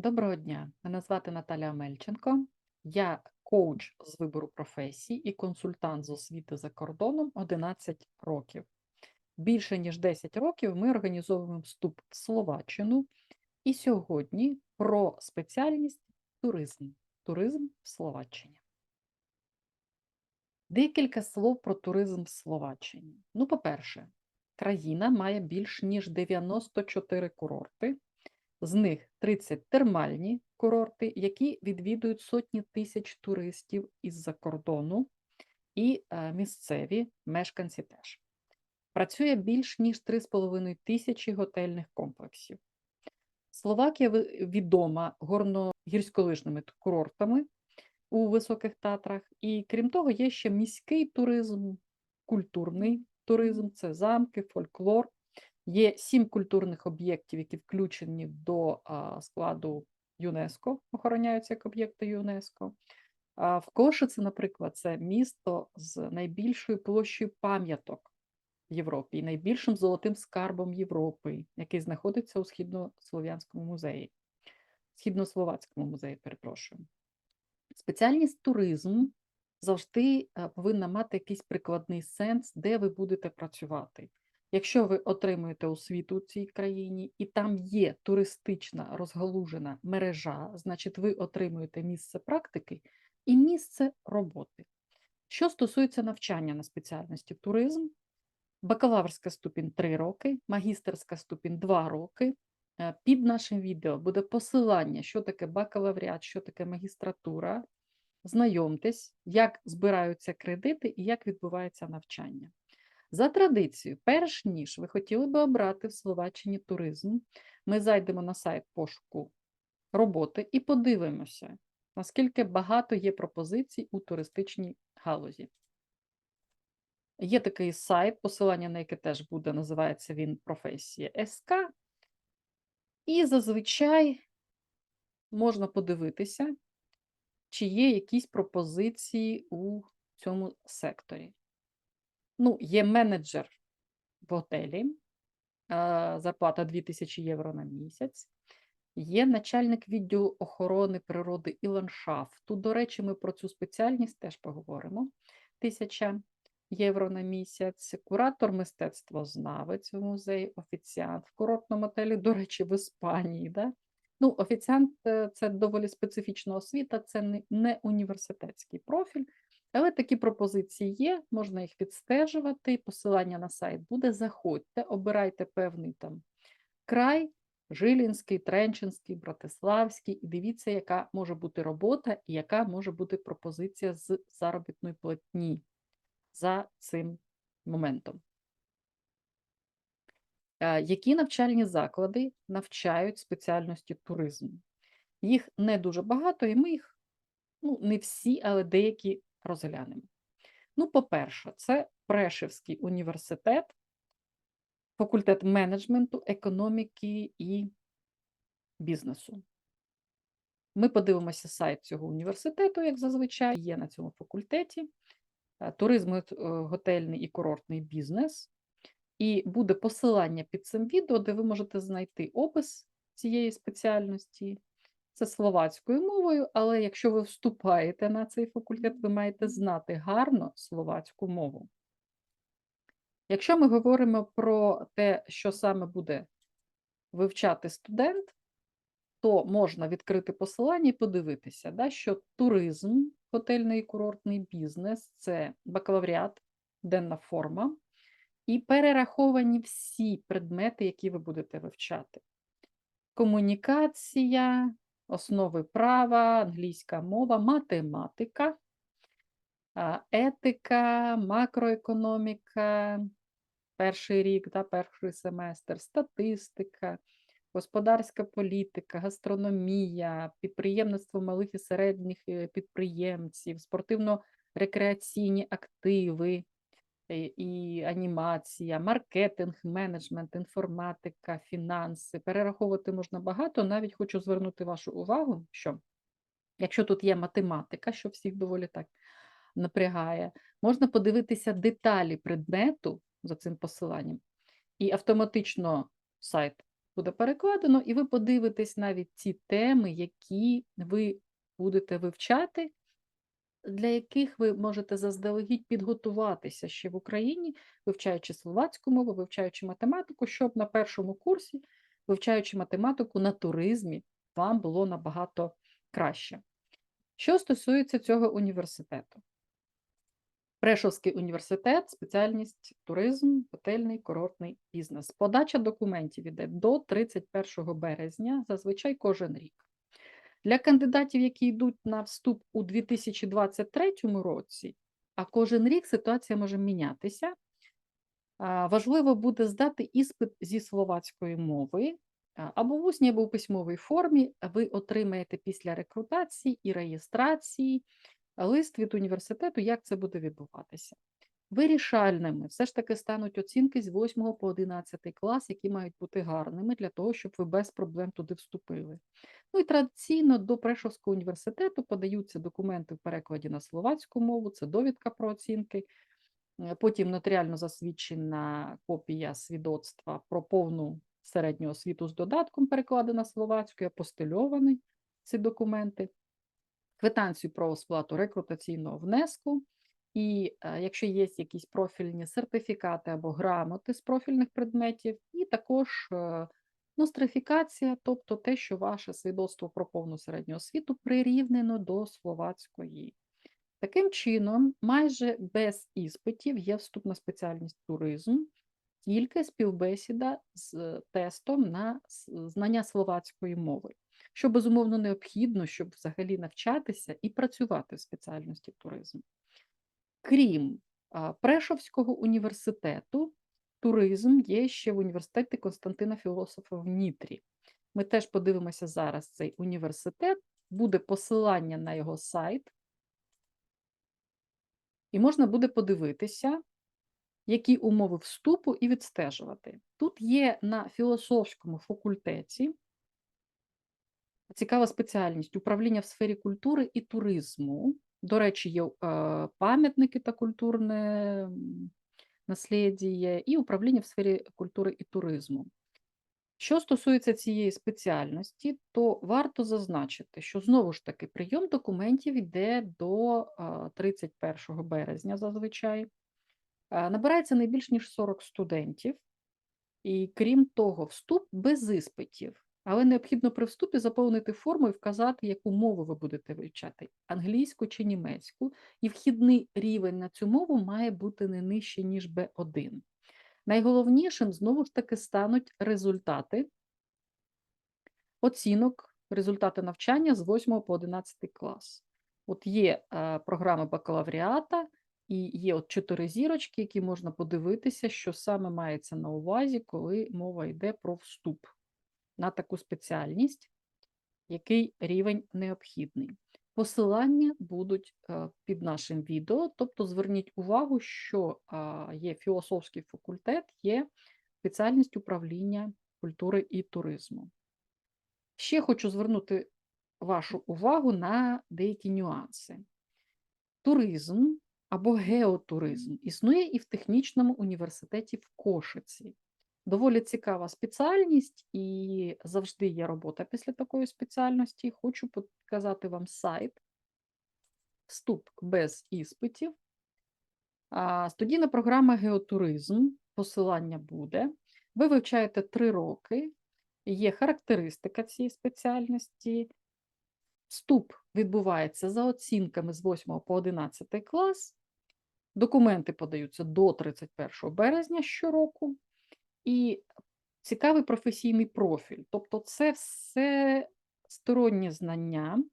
Доброго дня, мене звати Наталя Мельченко. Я коуч з вибору професій і консультант з освіти за кордоном 11 років. Більше ніж 10 років ми організовуємо вступ в Словаччину. І сьогодні про спеціальність туризм. Туризм в Словаччині. Декілька слов про туризм в Словаччині. Ну, по-перше, країна має більш ніж 94 курорти, з них 30 термальні курорти, які відвідують сотні тисяч туристів із-за кордону, і е, місцеві мешканці теж. Працює більш ніж 3,5 тисячі готельних комплексів. Словакія відома горно-гірськолижними курортами у Високих Татрах, і крім того, є ще міський туризм, культурний туризм, це замки, фольклор. Є сім культурних об'єктів, які включені до складу ЮНЕСКО, охороняються як об'єкти ЮНЕСКО. В Кошице, наприклад, це місто з найбільшою площею пам'яток в Європі і найбільшим золотим скарбом Європи, який знаходиться у Східнослов'янському музеї, Східнословацькому музеї, перепрошую. Спеціальність туризм завжди е, повинна мати якийсь прикладний сенс, де ви будете працювати. Якщо ви отримуєте освіту у цій країні і там є туристична розгалужена мережа, значить ви отримуєте місце практики і місце роботи. Що стосується навчання на спеціальності туризм, бакалаврська ступінь 3 роки, магістерська ступінь 2 роки. Е, Під нашим відео буде посилання, що таке бакалавріат, що таке магістратура. Знайомтесь, як збираються кредити і як відбувається навчання. За традицією, перш ніж ви хотіли би обрати в Словаччині туризм, ми зайдемо на сайт пошуку роботи і подивимося, наскільки багато є пропозицій у туристичній галузі. Є такий сайт, посилання на яке теж буде, називається він професія СК. І зазвичай можна подивитися, чи є якісь пропозиції у цьому секторі. Ну, є менеджер в готелі, зарплата 2000 євро на місяць. Є начальник відділу охорони природи і ландшафту. До речі, ми про цю спеціальність теж поговоримо. 1000 євро на місяць, куратор мистецтвознавець в музеї, офіціант в курортному отелі, до речі, в Іспанії. Да? Ну, офіціант е, це доволі специфічна освіта, це не університетський профіль, але такі пропозиції є, можна їх відстежувати. Посилання на сайт буде. Заходьте, обирайте певний там край, Жилінський, Тренчинський, Братиславський, і дивіться, яка може бути робота і яка може бути пропозиція з заробітної платні за цим моментом. Е, Які навчальні заклади навчають спеціальності туризму? Їх не дуже багато, і ми їх, ну, не всі, але деякі розглянемо. Ну, по-перше, це Прешевський університет, факультет менеджменту, економіки і бізнесу. Ми подивимося сайт цього університету, як зазвичай, є на цьому факультеті. Е, Туризм, е, готельний і курортний бізнес. І буде посилання під цим відео, де ви можете знайти опис цієї спеціальності. Це словацькою мовою, але якщо ви вступаєте на цей факультет, ви маєте знати гарно словацьку мову. Якщо ми говоримо про те, що саме буде вивчати студент, то можна відкрити посилання і подивитися, да, що туризм, готельний і курортний бізнес це бакалавріат, денна форма, і перераховані всі предмети, які ви будете вивчати. Комунікація, основи права, англійська мова, математика, етика, макроекономіка, перший рік, да, перший семестр, статистика, господарська політика, гастрономія, підприємництво малих і середніх е, підприємців, спортивно-рекреаційні активи і анімація, маркетинг, менеджмент, інформатика, фінанси. Перераховувати можна багато. Навіть хочу звернути вашу увагу, що якщо тут є математика, що всіх доволі так напрягає, можна подивитися деталі предмету за цим посиланням, і автоматично сайт буде перекладено, і ви подивитесь навіть ці теми, які ви будете вивчати, для яких ви можете заздалегідь підготуватися ще в Україні, вивчаючи словацьку мову, вивчаючи математику, щоб на першому курсі, вивчаючи математику на туризмі, вам було набагато краще. Що стосується цього університету, Прешовський університет, спеціальність туризм, готельний курортний бізнес. Подача документів іде до 31 березня, зазвичай кожен рік. Для кандидатів, які йдуть на вступ у 2023 році, а кожен рік ситуація може мінятися. Важливо буде здати іспит зі словацької мови або в усній, або в письмовій формі. Ви отримаєте після рекрутації і реєстрації лист від університету, як це буде відбуватися. Вирішальними. Все ж таки стануть оцінки з 8 по 11 клас, які мають бути гарними для того, щоб ви без проблем туди вступили. Ну і традиційно до Прешовського університету подаються документи в перекладі на словацьку мову, це довідка про оцінки, е, потім нотаріально засвідчена копія свідоцтва про повну середню освіту з додатком, перекладена словацькою, апостильовані ці документи. Квитанцію про сплату рекрутаційного внеску, і е, якщо є якісь профільні сертифікати або грамоти з профільних предметів, і також е, нострифікація, тобто те, що ваше свідоцтво про повну середню освіту прирівнено до словацької. Таким чином, майже без іспитів є вступ на спеціальність туризм, тільки співбесіда з тестом на знання словацької мови що безумовно необхідно, щоб взагалі навчатися і працювати в спеціальності туризм. Крім Прешовського університету, туризм є ще в університеті Константина Філософа в Нітрі. Ми теж подивимося зараз цей університет, буде посилання на його сайт, і можна буде подивитися, які умови вступу і відстежувати. Тут є на філософському факультеті Цікава спеціальність управління в сфері культури і туризму. До речі, є е, пам'ятники та культурне м, і управління в сфері культури і туризму. Що стосується цієї спеціальності, то варто зазначити, що знову ж таки прийом документів йде до е, 31 березня зазвичай. Е, Набирається не більш ніж 40 студентів, і крім того, вступ без іспитів. Але необхідно при вступі заповнити форму і вказати, яку мову ви будете вивчати англійську чи німецьку, і вхідний рівень на цю мову має бути не нижче, ніж B1. Найголовнішим знову ж таки стануть результати оцінок, результати навчання з 8 по 11 клас. От є е, програми бакалавріата, і є от чотири зірочки, які можна подивитися, що саме мається на увазі, коли мова йде про вступ на таку спеціальність, який рівень необхідний. Посилання будуть е, під нашим відео, тобто зверніть увагу, що є філософський факультет, є спеціальність управління культури і туризму. Ще хочу звернути вашу увагу на деякі нюанси. Туризм або геотуризм існує і в технічному університеті в Кошиці. Доволі цікава спеціальність, і завжди є робота після такої спеціальності. Хочу показати вам сайт, вступ без іспитів. Студійна програма Геотуризм, посилання буде. Ви вивчаєте три роки, є характеристика цієї спеціальності. Вступ відбувається за оцінками з 8 по 11 клас. Документи подаються до 31 березня щороку. І цікавий професійний профіль. Тобто, це все сторонні знання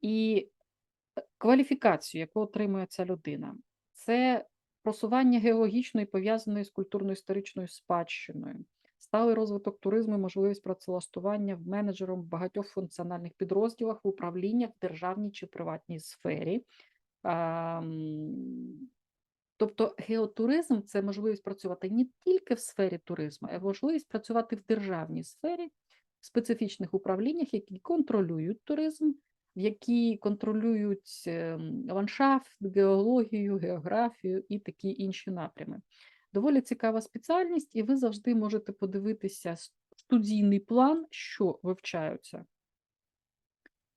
і е, кваліфікацію, яку отримує ця людина. Це просування геологічної пов'язаної з культурно-історичною спадщиною, сталий розвиток туризму, і можливість працевлаштування в менеджером багатьох функціональних підрозділах в управліннях в державній чи приватній сфері. Тобто геотуризм це можливість працювати не тільки в сфері туризму, а й можливість працювати в державній сфері, в специфічних управліннях, які контролюють туризм, які контролюють ем, ландшафт, геологію, географію і такі інші напрями. Доволі цікава спеціальність, і ви завжди можете подивитися, студійний план, що вивчаються,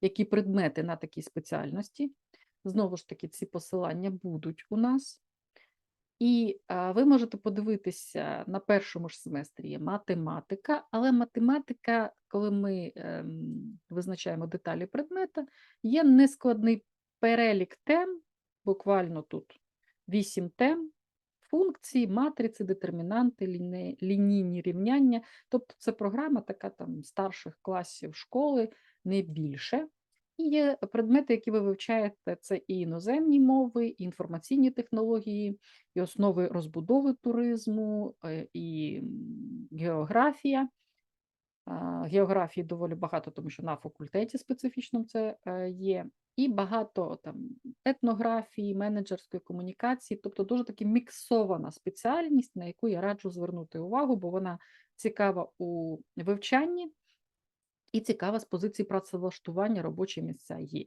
які предмети на такій спеціальності. Знову ж таки, ці посилання будуть у нас. І ви можете подивитися на першому ж семестрі є математика, але математика, коли ми ем, визначаємо деталі предмета, є нескладний перелік тем, буквально тут 8 тем, функції, матриці, детермінанти, лінійні рівняння. Тобто це програма така там старших класів школи, не більше. І є предмети, які ви вивчаєте, це і іноземні мови, і інформаційні технології, і основи розбудови туризму, е, і географія. Географії доволі багато, тому що на факультеті специфічному це е, є. І багато там етнографії, менеджерської комунікації, тобто дуже таки міксована спеціальність, на яку я раджу звернути увагу, бо вона цікава у вивчанні і цікава з позиції працевлаштування робочі місця є.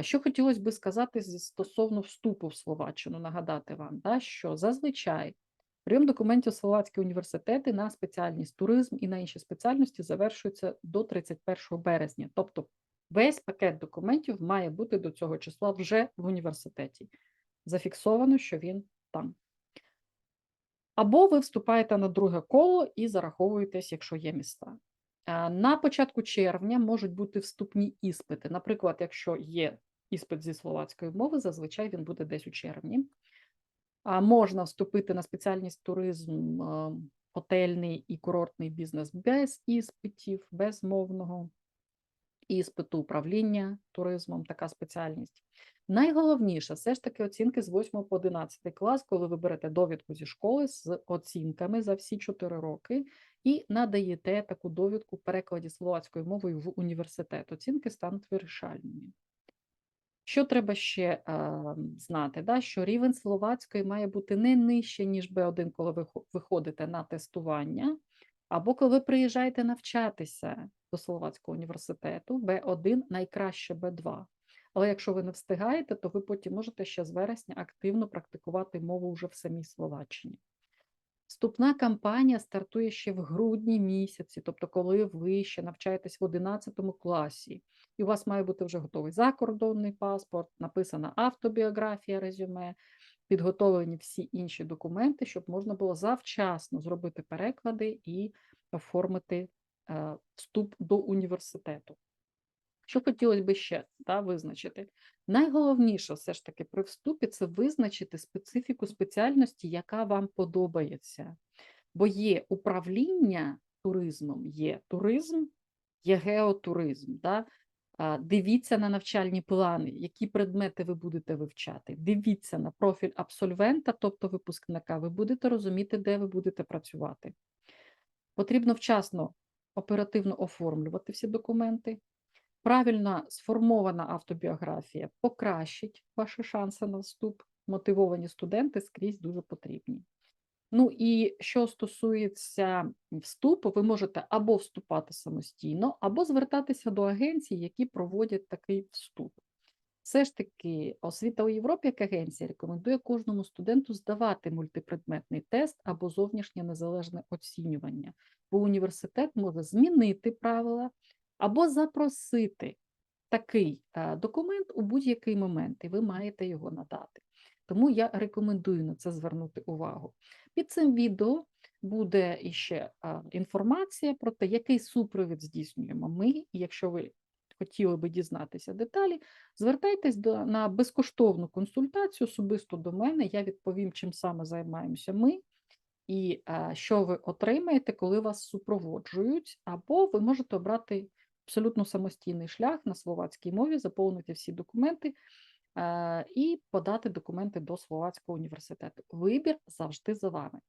Що хотілося би сказати стосовно вступу в Словаччину, нагадати вам, да, що зазвичай прийом документів словацькі університети на спеціальність туризм і на інші спеціальності завершується до 31 березня. Тобто весь пакет документів має бути до цього числа вже в університеті. Зафіксовано, що він там. Або ви вступаєте на друге коло і зараховуєтесь, якщо є міста. А, На початку червня можуть бути вступні іспити. Наприклад, якщо є іспит зі словацької мови, зазвичай він буде десь у червні. А можна вступити на спеціальність туризм, е, готельний і курортний бізнес без іспитів, без мовного іспиту управління туризмом, така спеціальність. Найголовніше все ж таки оцінки з 8 по 11 клас, коли ви берете довідку зі школи з оцінками за всі 4 роки і надаєте таку довідку в перекладі словацькою мовою в університет. Оцінки стануть вирішальними. Що треба ще е, знати? Да? Що рівень словацької має бути не нижче, ніж B1, коли ви виходите на тестування, або коли ви приїжджаєте навчатися до Словацького університету, B1 найкраще B2. Але якщо ви не встигаєте, то ви потім можете ще з вересня активно практикувати мову вже в самій Словаччині. Вступна кампанія стартує ще в грудні місяці, тобто коли ви ще навчаєтесь в 11 класі, і у вас має бути вже готовий закордонний паспорт, написана автобіографія, резюме, підготовлені всі інші документи, щоб можна було завчасно зробити переклади і оформити е, вступ до університету. Що хотілося б ще да, визначити? Найголовніше все ж таки при вступі це визначити специфіку спеціальності, яка вам подобається. Бо є управління туризмом, є туризм, є геотуризм. Да? Дивіться на навчальні плани, які предмети ви будете вивчати. Дивіться на профіль абсольвента, тобто випускника, ви будете розуміти, де ви будете працювати. Потрібно вчасно оперативно оформлювати всі документи. Правильно сформована автобіографія покращить ваші шанси на вступ. Мотивовані студенти скрізь дуже потрібні. Ну і що стосується вступу, ви можете або вступати самостійно, або звертатися до агенцій, які проводять такий вступ. Все ж таки, освіта у Європі як агенція рекомендує кожному студенту здавати мультипредметний тест або зовнішнє незалежне оцінювання, бо університет може змінити правила або запросити такий е, документ у будь-який момент, і ви маєте його надати. Тому я рекомендую на це звернути увагу. Під цим відео буде іще інформація про те, який супровід здійснюємо ми, і якщо ви хотіли би дізнатися деталі, звертайтесь до, на безкоштовну консультацію особисто до мене, я відповім, чим саме займаємося ми, і а, що ви отримаєте, коли вас супроводжують, або ви можете обрати абсолютно самостійний шлях на словацькій мові, заповнити всі документи е, і подати документи до Словацького університету. Вибір завжди за вами.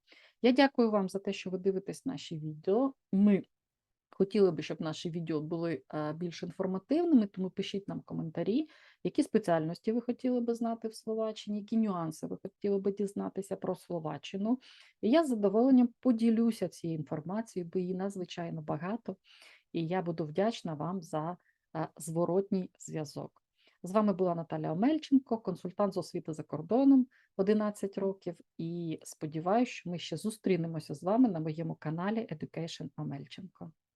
Я дякую вам за те, що ви дивитесь наші відео. Ми хотіли би, щоб наші відео були е, більш інформативними, тому пишіть нам коментарі, які спеціальності ви хотіли би знати в Словаччині, які нюанси ви хотіли би дізнатися про Словаччину. І я з задоволенням поділюся цією інформацією, бо її надзвичайно багато, і я буду вдячна вам за е, зворотній зв'язок. З вами була Наталя Омельченко, консультант з освіти за кордоном 11 років. І сподіваюся, що ми ще зустрінемося з вами на моєму каналі Education Омельченко.